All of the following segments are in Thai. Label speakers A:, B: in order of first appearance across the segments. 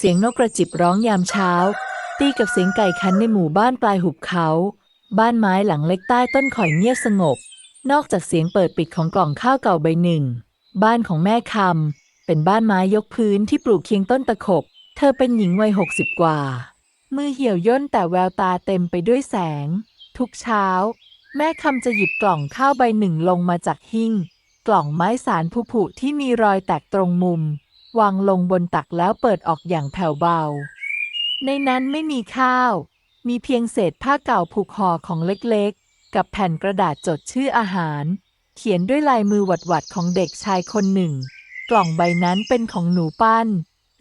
A: เสียงนกกระจิบร้องยามเช้า ตีกับเสียงไก่คันในหมู่บ้านปลายหุบเขา บ้านไม้หลังเล็กใต้ต้นข่อยเงียบสงบ นอกจากเสียงเปิดปิดของกล่องข้าวเก่าใบหนึ่ง บ้านของแม่คำเป็นบ้านไม้ยกพื้นที่ปลูกเคียงต้นตะขบ เธอเป็นหญิงวัยหกสิบกว่า มือเหี่ยวย่นแต่แววตาเต็มไปด้วยแสง ทุกเช้า แม่คำจะหยิบกล่องข้าวใบหนึ่งลงมาจากหิ้ง กล่องไม้สารผุๆที่มีรอยแตกตรงมุม วางลงบนตักแล้วเปิดออกอย่างแผ่วเบา ในนั้นไม่มีข้าว มีเพียงเศษผ้าเก่าผูกห่อของเล็กๆ กับแผ่นกระดาษจดชื่ออาหาร เขียนด้วยลายมือหวัดๆของเด็กชายคนหนึ่ง กล่องใบนั้นเป็นของหนูปั้น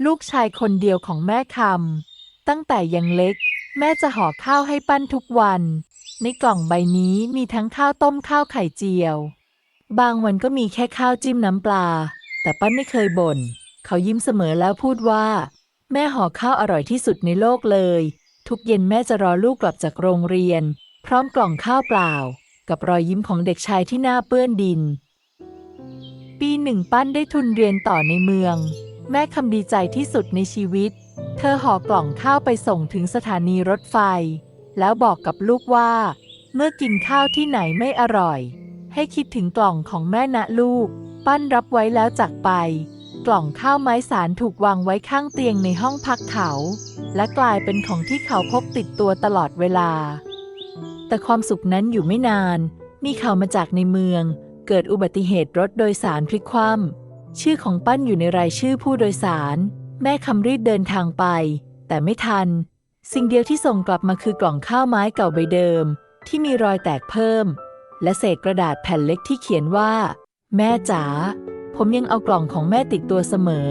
A: ลูกชายคนเดียวของแม่คำตั้งแต่ยังเล็ก แม่จะห่อข้าวให้ปั้นทุกวัน ในกล่องใบนี้มีทั้งข้าวต้มข้าวไข่เจียว บางวันก็มีแค่ข้าวจิ้มน้ำปลา แต่ปั้นไม่เคยบ่น เขายิ้มเสมอแล้วพูดว่า แม่ห่อข้าวอร่อยที่สุดในโลกเลย ทุกเย็นแม่จะรอลูกกลับจากโรงเรียน พร้อมกล่องข้าวเปล่า กับรอยยิ้มของเด็กชายที่หน้าเปื้อนดิน ปีหนึ่งปั้นได้ทุนเรียนต่อในเมือง แม่คำดีใจที่สุดในชีวิต เธอห่อกล่องข้าวไปส่งถึงสถานีรถไฟ แล้วบอกกับลูกว่า เมื่อกินข้าวที่ไหนไม่อร่อย ให้คิดถึงกล่องของแม่นะลูก ปั้นรับไว้แล้วจากไป กล่องข้าวไม้สารถูกวางไว้ข้างเตียงในห้องพักเขา และกลายเป็นของที่เขาพกติดตัวตลอดเวลา แต่ความสุขนั้นอยู่ไม่นาน มีข่าวมาจากในเมือง เกิดอุบัติเหตุรถโดยสารพลิกคว่ำชื่อของปั้นอยู่ในรายชื่อผู้โดยสาร แม่คำรีบเดินทางไป แต่ไม่ทัน สิ่งเดียวที่ส่งกลับมาคือกล่องข้าวไม้เก่าใบเดิม ที่มีรอยแตกเพิ่ม และเศษกระดาษแผ่นเล็กที่เขียนว่า แม่จ๋า ผมยังเอากล่องของแม่ติดตัวเสมอ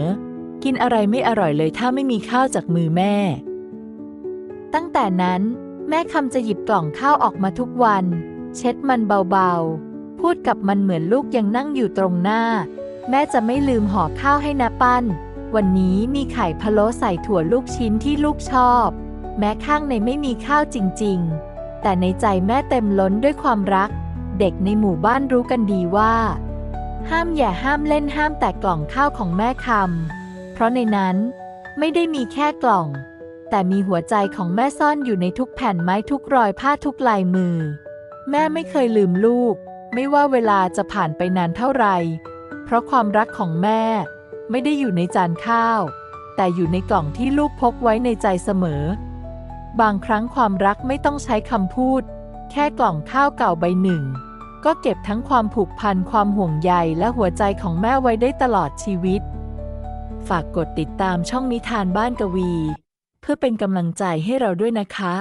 A: กินอะไรไม่อร่อยเลยถ้าไม่มีข้าวจากมือแม่ ตั้งแต่นั้น แม่คำจะหยิบกล่องข้าวออกมาทุกวัน เช็ดมันเบาๆ พูดกับมันเหมือนลูกยังนั่งอยู่ตรงหน้า แม่จะไม่ลืมห่อข้าวให้นะปั้น วันนี้มีไข่พะโล้ใส่ถั่วลูกชิ้นที่ลูกชอบ แม้ข้างในไม่มีข้าวจริงๆ แต่ในใจแม่เต็มล้นด้วยความรัก เด็กในหมู่บ้านรู้กันดีว่า ห้ามอย่าห้ามเล่นห้ามแต่กล่องข้าวของแม่คำ เพราะในนั้นไม่ได้มีแค่กล่อง แต่มีหัวใจของแม่ซ่อนอยู่ในทุกแผ่นไม้ทุกรอยผ้าทุกลายมือ แม่ไม่เคยลืมลูก ไม่ว่าเวลาจะผ่านไปนานเท่าไหร่เพราะความรักของแม่ไม่ได้อยู่ในจานข้าว แต่อยู่ในกล่องที่ลูกพกไว้ในใจเสมอ บางครั้งความรักไม่ต้องใช้คำพูด แค่กล่องข้าวเก่าใบหนึ่ง ก็เก็บทั้งความผูกพันความห่วงใยและหัวใจของแม่ไว้ได้ตลอดชีวิต ฝากกดติดตามช่องนิทานบ้านกวี เพื่อเป็นกำลังใจให้เราด้วยนะคะ